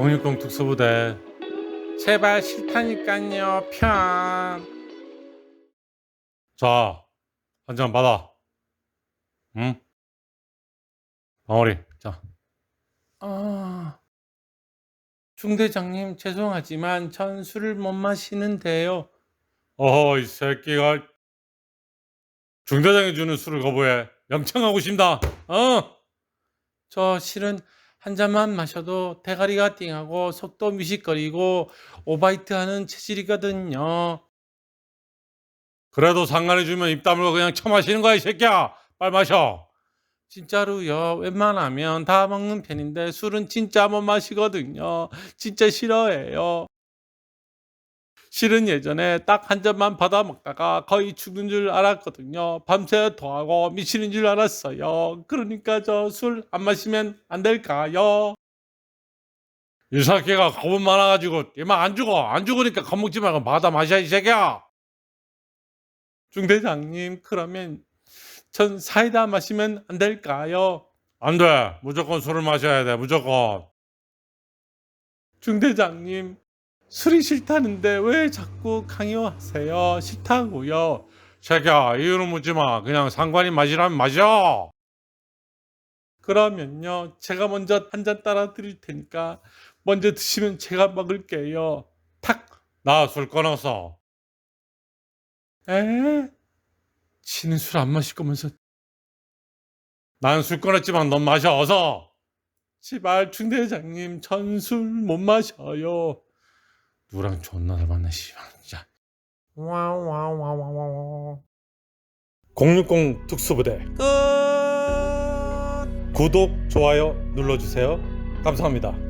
060 특수부대 제발 싫다니깐요 편. 자, 한 잔 받아. 응? 방울이, 자. 아, 중대장님 죄송하지만 전 술을 못 마시는데요. 어허, 이 새끼가 중대장이 주는 술을 거부해. 영창하고 싶다. 어? 저 실은 한 잔만 마셔도 대가리가 띵하고 속도 미식거리고 오바이트 하는 체질이거든요. 그래도 상관해주면 입 다물고 그냥 처마시는 거야, 이 새끼야. 빨리 마셔. 진짜로요. 웬만하면 다 먹는 편인데 술은 진짜 못 마시거든요. 진짜 싫어해요. 실은 예전에 딱 한 잔만 받아 먹다가 거의 죽는 줄 알았거든요. 밤새 더하고 미치는 줄 알았어요. 그러니까 저 술 안 마시면 안 될까요? 이 새끼가 겁은 많아가지고 이만 안 죽어. 안 죽으니까 겁먹지 말고 받아 마셔 이 새끼야. 중대장님 그러면 전 사이다 마시면 안 될까요? 안 돼. 무조건 술을 마셔야 돼. 무조건. 중대장님 술이 싫다는데 왜 자꾸 강요하세요? 싫다고요. 새끼야 이유는 묻지 마. 그냥 상관이 마시라면 마셔. 그러면요 제가 먼저 한 잔 따라 드릴 테니까 먼저 드시면 제가 먹을게요. 탁. 나술 끊었어. 에? 지는 술 안 마실 거면서 난술 끊었지만 넌 마셔 어서. 제발 중대장님 전 술 못 마셔요. 누랑 존나 닮았네 씨발 진짜. 와와와와와. 060 특수부대 끝. 구독 좋아요 눌러주세요. 감사합니다.